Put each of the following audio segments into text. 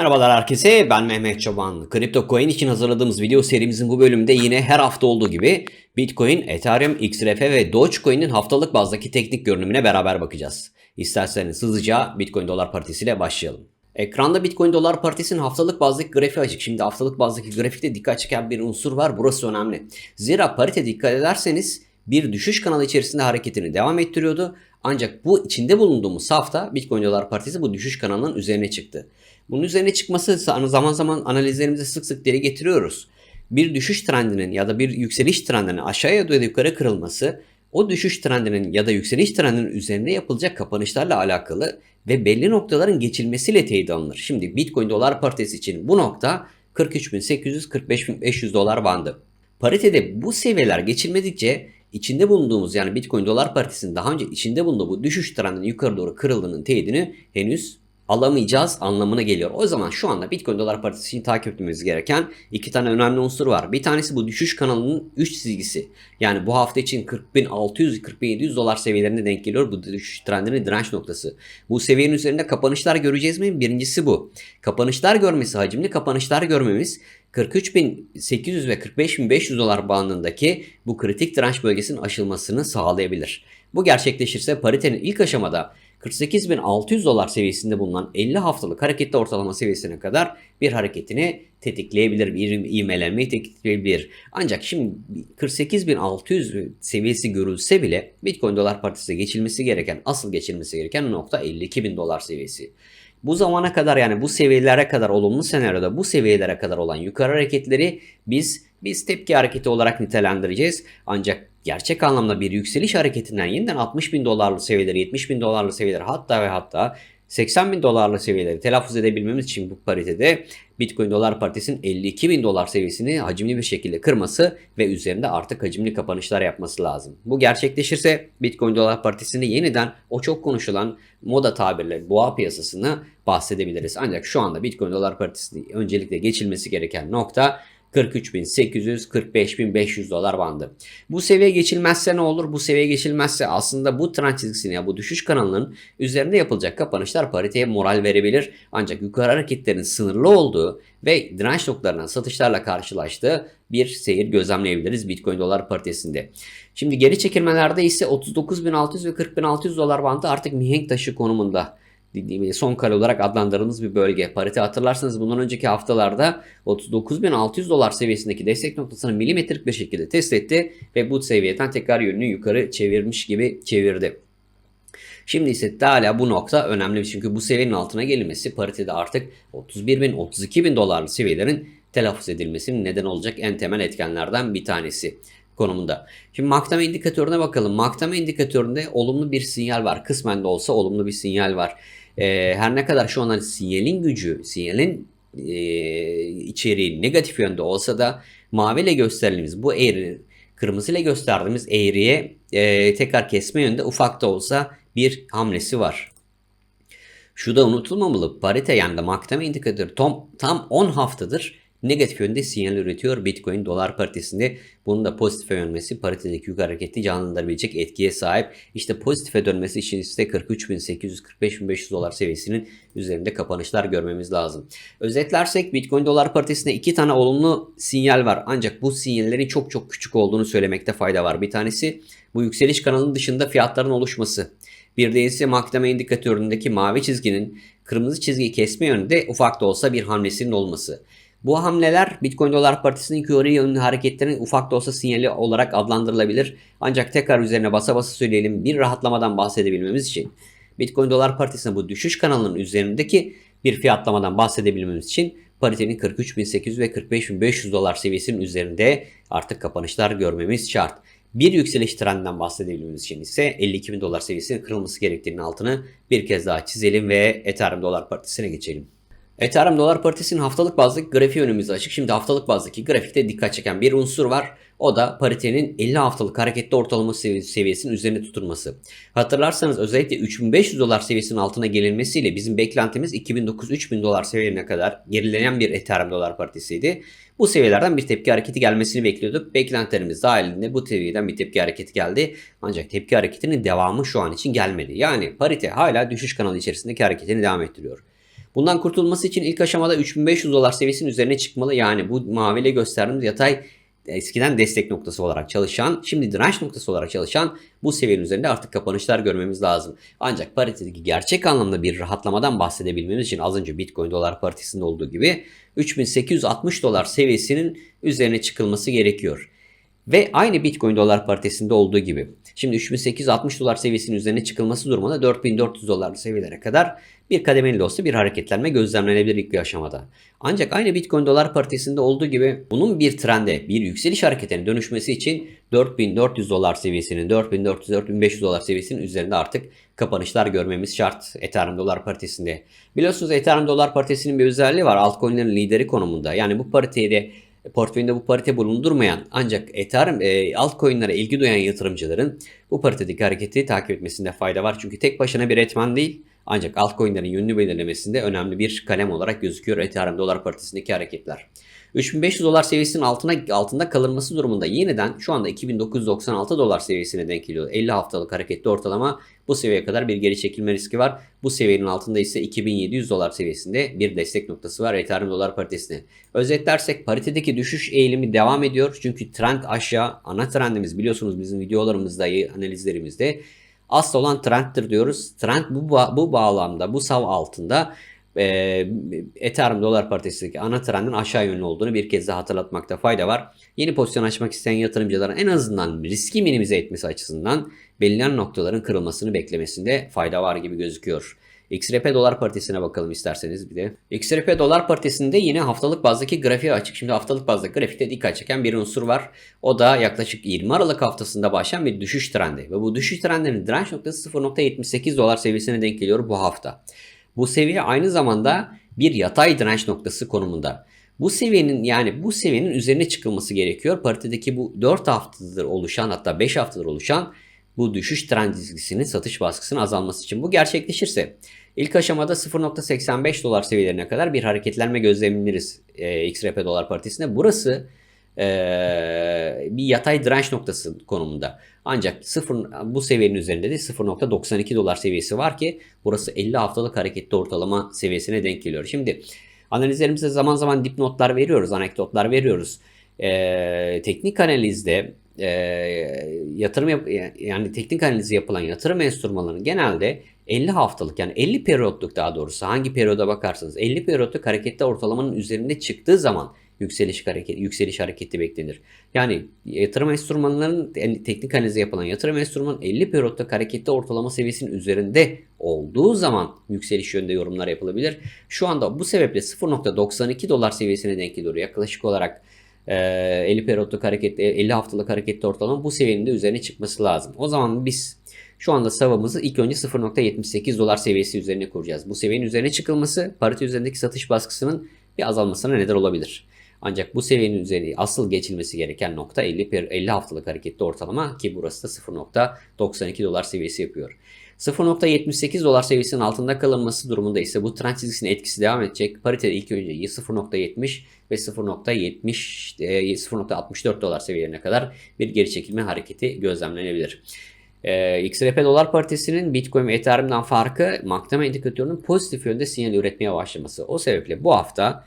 Merhabalar herkese ben Mehmet Çoban. Kripto Coin için hazırladığımız video serimizin bu bölümünde yine her hafta olduğu gibi Bitcoin, Ethereum, XRP ve Dogecoin'in haftalık bazdaki teknik görünümüne beraber bakacağız. İsterseniz hızlıca Bitcoin dolar partisiyle başlayalım. Ekranda Bitcoin dolar partisinin haftalık bazdaki grafiği açık. Şimdi haftalık bazdaki grafikte dikkat çeken bir unsur var. Burası önemli. Zira parite dikkat ederseniz bir düşüş kanalı içerisinde hareketini devam ettiriyordu. Ancak bu içinde bulunduğumuz hafta Bitcoin dolar partisi bu düşüş kanalının üzerine çıktı. Bunun üzerine çıkması zaman zaman analizlerimizde sık sık dile getiriyoruz. Bir düşüş trendinin ya da bir yükseliş trendinin aşağıya ya da yukarı kırılması o düşüş trendinin ya da yükseliş trendinin üzerinde yapılacak kapanışlarla alakalı ve belli noktaların geçilmesiyle teyit alınır. Şimdi Bitcoin dolar paritesi için bu nokta 43.800-45.500 dolar bandı. Paritede bu seviyeler geçilmedikçe içinde bulunduğumuz yani Bitcoin dolar paritesinin daha önce içinde bulunduğu bu düşüş trendinin yukarı doğru kırıldığının teyidini henüz alamayacağız anlamına geliyor. O zaman şu anda Bitcoin dolar paritesi takip etmemiz gereken iki tane önemli unsur var. Bir tanesi bu düşüş kanalının 3 çizgisi. Yani bu hafta için 40.600-40.700 dolar seviyelerine denk geliyor bu düşüş trendinin direnç noktası. Bu seviyenin üzerinde kapanışlar göreceğiz mi? Birincisi bu. Kapanışlar görmesi, hacimli kapanışlar görmemiz 43.800 ve 45.500 dolar bandındaki bu kritik direnç bölgesinin aşılmasını sağlayabilir. Bu gerçekleşirse paritenin ilk aşamada 48.600 dolar seviyesinde bulunan 50 haftalık hareketli ortalama seviyesine kadar bir hareketini tetikleyebilir, bir ivmelenmeyi tetikleyebilir. Ancak şimdi 48.600 seviyesi görülse bile Bitcoin dolar partisi geçilmesi gereken, asıl geçilmesi gereken nokta 52.000 dolar seviyesi. Bu zamana kadar yani bu seviyelere kadar olumlu senaryoda bu seviyelere kadar olan yukarı hareketleri biz biz tepki hareketi olarak nitelendireceğiz. Ancak gerçek anlamda bir yükseliş hareketinden yeniden 60 bin dolarlı seviyeleri, 70 bin dolarlı seviyeleri hatta ve hatta 80 bin dolarlı seviyeleri telaffuz edebilmemiz için bu paritede Bitcoin dolar paritesinin 52 bin dolar seviyesini hacimli bir şekilde kırması ve üzerinde artık hacimli kapanışlar yapması lazım. Bu gerçekleşirse Bitcoin dolar paritesinde yeniden o çok konuşulan moda tabirle boğa piyasasını bahsedebiliriz. Ancak şu anda Bitcoin dolar paritesinde öncelikle geçilmesi gereken nokta 43.800-45.500 dolar bandı. Bu seviye geçilmezse ne olur? Bu seviye geçilmezse aslında bu trend çizgisini ya bu düşüş kanalının üzerinde yapılacak kapanışlar pariteye moral verebilir. Ancak yukarı hareketlerin sınırlı olduğu ve direnç noktalarından satışlarla karşılaştığı bir seyir gözlemleyebiliriz Bitcoin dolar paritesinde. Şimdi geri çekilmelerde ise 39.600 ve 40.600 dolar bandı artık mihenk taşı konumunda son kare olarak adlandırdığımız bir bölge. Parite hatırlarsanız bundan önceki haftalarda 39.600 dolar seviyesindeki destek noktasını milimetrik bir şekilde test etti ve bu seviyeden tekrar yönünü yukarı çevirmiş gibi çevirdi. Şimdi ise hala bu nokta önemli çünkü bu seviyenin altına gelinmesi paritede artık 31.000 32.000 dolarlı seviyelerin telaffuz edilmesinin neden olacak en temel etkenlerden bir tanesi konumunda. Şimdi maktame indikatörüne bakalım. Maktame indikatöründe olumlu bir sinyal var. Kısmen de olsa olumlu bir sinyal var. Ee, her ne kadar şu an sinyalin gücü, sinyalin e, içeriği negatif yönde olsa da mavi ile gösterdiğimiz bu eğri, kırmızı ile gösterdiğimiz eğriye e, tekrar kesme yönde ufak da olsa bir hamlesi var. Şu da unutulmamalı. Parite yani de maktame indikatörü tam, tam 10 haftadır negatif yönde sinyal üretiyor Bitcoin dolar paritesinde. Bunun da pozitife dönmesi paritedeki yukarı hareketi canlandırabilecek etkiye sahip. İşte pozitife dönmesi için ise 43.800-45.500 dolar seviyesinin üzerinde kapanışlar görmemiz lazım. Özetlersek Bitcoin dolar paritesinde iki tane olumlu sinyal var. Ancak bu sinyallerin çok çok küçük olduğunu söylemekte fayda var. Bir tanesi bu yükseliş kanalının dışında fiyatların oluşması. Bir de ise makleme indikatöründeki mavi çizginin kırmızı çizgiyi kesme yönünde ufak da olsa bir hamlesinin olması. Bu hamleler Bitcoin dolar partisinin yukarı yönlü hareketlerin ufak da olsa sinyali olarak adlandırılabilir. Ancak tekrar üzerine basa basa söyleyelim bir rahatlamadan bahsedebilmemiz için Bitcoin dolar partisinin bu düşüş kanalının üzerindeki bir fiyatlamadan bahsedebilmemiz için paritenin 43.800 ve 45.500 dolar seviyesinin üzerinde artık kapanışlar görmemiz şart. Bir yükseliş trendinden bahsedebilmemiz için ise 52.000 dolar seviyesinin kırılması gerektiğinin altını bir kez daha çizelim ve Ethereum dolar partisine geçelim. Ethereum dolar paritesinin haftalık bazdaki grafiği önümüzde açık. Şimdi haftalık bazdaki grafikte dikkat çeken bir unsur var. O da paritenin 50 haftalık hareketli ortalama seviyesinin üzerinde tutulması. Hatırlarsanız özellikle 3500 dolar seviyesinin altına gelinmesiyle bizim beklentimiz 2009-3000 dolar seviyelerine kadar gerilenen bir Ethereum dolar paritesiydi. Bu seviyelerden bir tepki hareketi gelmesini bekliyorduk. Beklentilerimiz dahilinde bu seviyeden bir tepki hareketi geldi. Ancak tepki hareketinin devamı şu an için gelmedi. Yani parite hala düşüş kanalı içerisindeki hareketini devam ettiriyor. Bundan kurtulması için ilk aşamada 3500 dolar seviyesinin üzerine çıkmalı. Yani bu maviyle gösterdiğimiz yatay eskiden destek noktası olarak çalışan, şimdi direnç noktası olarak çalışan bu seviyenin üzerinde artık kapanışlar görmemiz lazım. Ancak paritedeki gerçek anlamda bir rahatlamadan bahsedebilmemiz için az önce Bitcoin dolar paritesinde olduğu gibi 3860 dolar seviyesinin üzerine çıkılması gerekiyor. Ve aynı Bitcoin dolar paritesinde olduğu gibi. Şimdi 3860 dolar seviyesinin üzerine çıkılması durumunda 4400 dolar seviyelere kadar bir kademeli de olsa bir hareketlenme gözlemlenebilir ilk bir aşamada. Ancak aynı Bitcoin dolar paritesinde olduğu gibi bunun bir trende, bir yükseliş hareketine dönüşmesi için 4400 dolar seviyesinin, 4400-4500 dolar seviyesinin üzerinde artık kapanışlar görmemiz şart Ethereum dolar paritesinde. Biliyorsunuz Ethereum dolar paritesinin bir özelliği var. Altcoin'lerin lideri konumunda. Yani bu pariteyi de portföyünde bu parite bulundurmayan ancak Ethereum e, altcoin'lere ilgi duyan yatırımcıların bu paritedeki hareketi takip etmesinde fayda var. Çünkü tek başına bir etman değil ancak altcoin'lerin yönünü belirlemesinde önemli bir kalem olarak gözüküyor Ethereum dolar paritesindeki hareketler. 3500 dolar seviyesinin altına altında kalınması durumunda yeniden şu anda 2996 dolar seviyesine denk geliyor. 50 haftalık hareketli ortalama bu seviyeye kadar bir geri çekilme riski var. Bu seviyenin altında ise 2700 dolar seviyesinde bir destek noktası var Ethereum dolar paritesine. Özetlersek paritedeki düşüş eğilimi devam ediyor. Çünkü trend aşağı ana trendimiz biliyorsunuz bizim videolarımızda analizlerimizde asıl olan trendtir diyoruz. Trend bu, bu bağlamda bu sav altında e, Ethereum dolar paritesindeki ana trendin aşağı yönlü olduğunu bir kez daha hatırlatmakta fayda var. Yeni pozisyon açmak isteyen yatırımcıların en azından riski minimize etmesi açısından belirlenen noktaların kırılmasını beklemesinde fayda var gibi gözüküyor. XRP dolar paritesine bakalım isterseniz bir de. XRP dolar paritesinde yine haftalık bazdaki grafiği açık. Şimdi haftalık bazdaki grafikte dikkat çeken bir unsur var. O da yaklaşık 20 Aralık haftasında başlayan bir düşüş trendi. Ve bu düşüş trendinin direnç noktası 0.78 dolar seviyesine denk geliyor bu hafta. Bu seviye aynı zamanda bir yatay direnç noktası konumunda. Bu seviyenin yani bu seviyenin üzerine çıkılması gerekiyor. Paritedeki bu 4 haftadır oluşan hatta 5 haftadır oluşan bu düşüş trend çizgisinin satış baskısının azalması için bu gerçekleşirse ilk aşamada 0.85 dolar seviyelerine kadar bir hareketlenme gözlemleniriz e, XRP dolar paritesinde. Burası bir yatay direnç noktası konumunda. Ancak sıfır, bu seviyenin üzerinde de 0.92 dolar seviyesi var ki burası 50 haftalık hareketli ortalama seviyesine denk geliyor. Şimdi analizlerimizde zaman zaman dipnotlar veriyoruz, anekdotlar veriyoruz. E, teknik analizde e, yatırım yap yani teknik analizi yapılan yatırım enstrümanlarının genelde 50 haftalık yani 50 periyotluk daha doğrusu hangi periyoda bakarsanız 50 periyotluk harekette ortalamanın üzerinde çıktığı zaman yükseliş hareketi yükseliş hareketi beklenir. Yani yatırım enstrümanlarının teknik analizi yapılan yatırım enstrümanının 50 periyotluk harekette ortalama seviyesinin üzerinde olduğu zaman yükseliş yönünde yorumlar yapılabilir. Şu anda bu sebeple 0.92 dolar seviyesine denk geliyor. Yaklaşık olarak 50 periyotluk hareketli 50 haftalık hareketli ortalama bu seviyenin de üzerine çıkması lazım. O zaman biz şu anda savamızı ilk önce 0.78 dolar seviyesi üzerine kuracağız. Bu seviyenin üzerine çıkılması parite üzerindeki satış baskısının bir azalmasına neden olabilir. Ancak bu seviyenin üzerine asıl geçilmesi gereken nokta 50, 50 haftalık hareketli ortalama ki burası da 0.92 dolar seviyesi yapıyor. 0.78 dolar seviyesinin altında kalınması durumunda ise bu trend çizgisinin etkisi devam edecek. Paritede ilk önce 0.70 ve 0.70 0.64 e, dolar seviyelerine kadar bir geri çekilme hareketi gözlemlenebilir. E, XRP dolar paritesinin Bitcoin ve Ethereum'dan farkı maktama indikatörünün pozitif yönde sinyal üretmeye başlaması. O sebeple bu hafta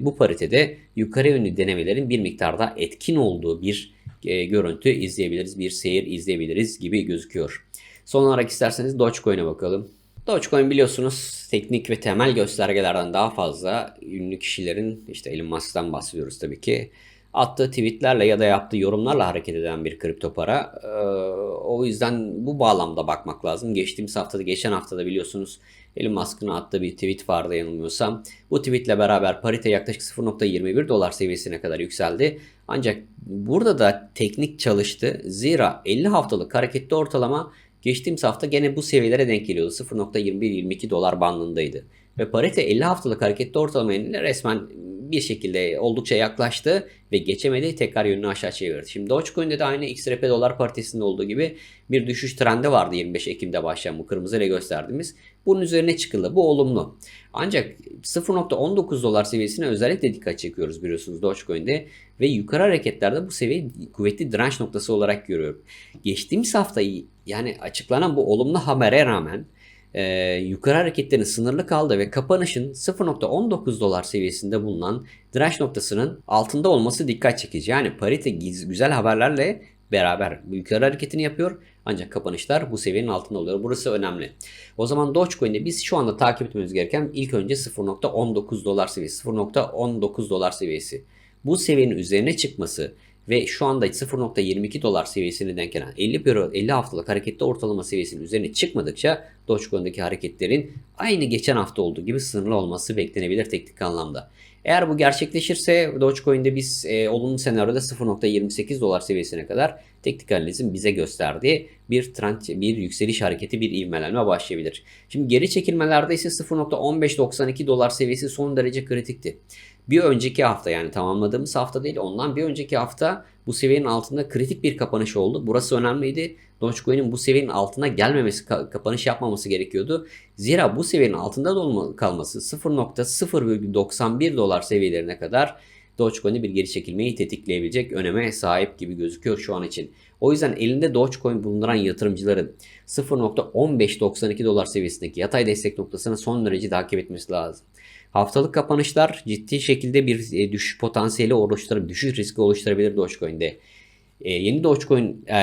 bu paritede yukarı yönlü denemelerin bir miktarda etkin olduğu bir e, görüntü izleyebiliriz, bir seyir izleyebiliriz gibi gözüküyor. Son olarak isterseniz Dogecoin'e bakalım. Dogecoin biliyorsunuz teknik ve temel göstergelerden daha fazla ünlü kişilerin işte Elon Musk'tan bahsediyoruz tabii ki attığı tweetlerle ya da yaptığı yorumlarla hareket eden bir kripto para. Ee, o yüzden bu bağlamda bakmak lazım. Geçtiğimiz haftada, geçen haftada biliyorsunuz Elon Musk'ın attığı bir tweet vardı yanılmıyorsam. Bu tweetle beraber parite yaklaşık 0.21 dolar seviyesine kadar yükseldi. Ancak burada da teknik çalıştı. Zira 50 haftalık hareketli ortalama geçtiğimiz hafta gene bu seviyelere denk geliyordu. 0.21-22 dolar bandındaydı. Ve parite 50 haftalık hareketli ortalamaya resmen bir şekilde oldukça yaklaştı ve geçemedi tekrar yönünü aşağı çevirdi. Şimdi Dogecoin'de de aynı XRP dolar partisinde olduğu gibi bir düşüş trendi vardı 25 Ekim'de başlayan bu kırmızı ile gösterdiğimiz. Bunun üzerine çıkıldı. Bu olumlu. Ancak 0.19 dolar seviyesine özellikle dikkat çekiyoruz biliyorsunuz Dogecoin'de ve yukarı hareketlerde bu seviye kuvvetli direnç noktası olarak görüyorum. Geçtiğimiz hafta yani açıklanan bu olumlu habere rağmen e, yukarı hareketlerin sınırlı kaldı ve kapanışın 0.19 dolar seviyesinde bulunan direnç noktasının altında olması dikkat çekici. Yani parite güzel haberlerle beraber yukarı hareketini yapıyor. Ancak kapanışlar bu seviyenin altında oluyor. Burası önemli. O zaman Dogecoin'de biz şu anda takip etmemiz gereken ilk önce 0.19 dolar seviyesi. 0.19 dolar seviyesi. Bu seviyenin üzerine çıkması ve şu anda 0.22 dolar seviyesine denk gelen 50 periyot 50 haftalık hareketli ortalama seviyesinin üzerine çıkmadıkça Dogecoin'deki hareketlerin aynı geçen hafta olduğu gibi sınırlı olması beklenebilir teknik anlamda. Eğer bu gerçekleşirse Dogecoin'de biz e, olumlu senaryoda 0.28 dolar seviyesine kadar teknik analizin bize gösterdiği bir trend, bir yükseliş hareketi, bir ivmelenme başlayabilir. Şimdi geri çekilmelerde ise 0.1592 dolar seviyesi son derece kritikti. Bir önceki hafta yani tamamladığımız hafta değil ondan bir önceki hafta bu seviyenin altında kritik bir kapanış oldu. Burası önemliydi. Dogecoin'in bu seviyenin altına gelmemesi, ka- kapanış yapmaması gerekiyordu. Zira bu seviyenin altında kalması 0.091 dolar seviyelerine kadar Dogecoin'de bir geri çekilmeyi tetikleyebilecek öneme sahip gibi gözüküyor şu an için. O yüzden elinde Dogecoin bulunduran yatırımcıların 0.1592 dolar seviyesindeki yatay destek noktasını son derece takip etmesi lazım. Haftalık kapanışlar ciddi şekilde bir e, düşüş potansiyeli oluşturabilir, düşüş riski oluşturabilir Dogecoin'de. E, yeni Dogecoin e,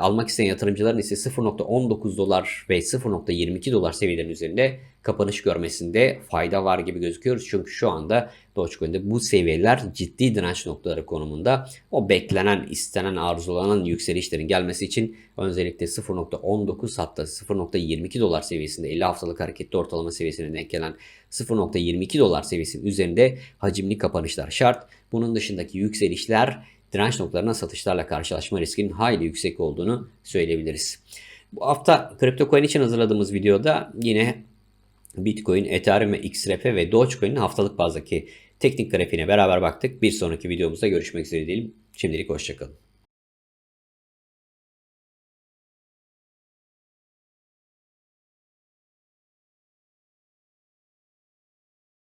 almak isteyen yatırımcıların ise 0.19 dolar ve 0.22 dolar seviyelerin üzerinde kapanış görmesinde fayda var gibi gözüküyoruz. Çünkü şu anda Dogecoin'de bu seviyeler ciddi direnç noktaları konumunda. O beklenen, istenen, arzulanan yükselişlerin gelmesi için öncelikle 0.19 hatta 0.22 dolar seviyesinde 50 haftalık hareketli ortalama seviyesine denk gelen 0.22 dolar seviyesinin üzerinde hacimli kapanışlar şart. Bunun dışındaki yükselişler direnç noktalarına satışlarla karşılaşma riskinin hayli yüksek olduğunu söyleyebiliriz. Bu hafta kripto coin için hazırladığımız videoda yine Bitcoin, Ethereum ve XRP ve Dogecoin'in haftalık bazdaki teknik grafiğine beraber baktık. Bir sonraki videomuzda görüşmek üzere diyelim. Şimdilik hoşçakalın.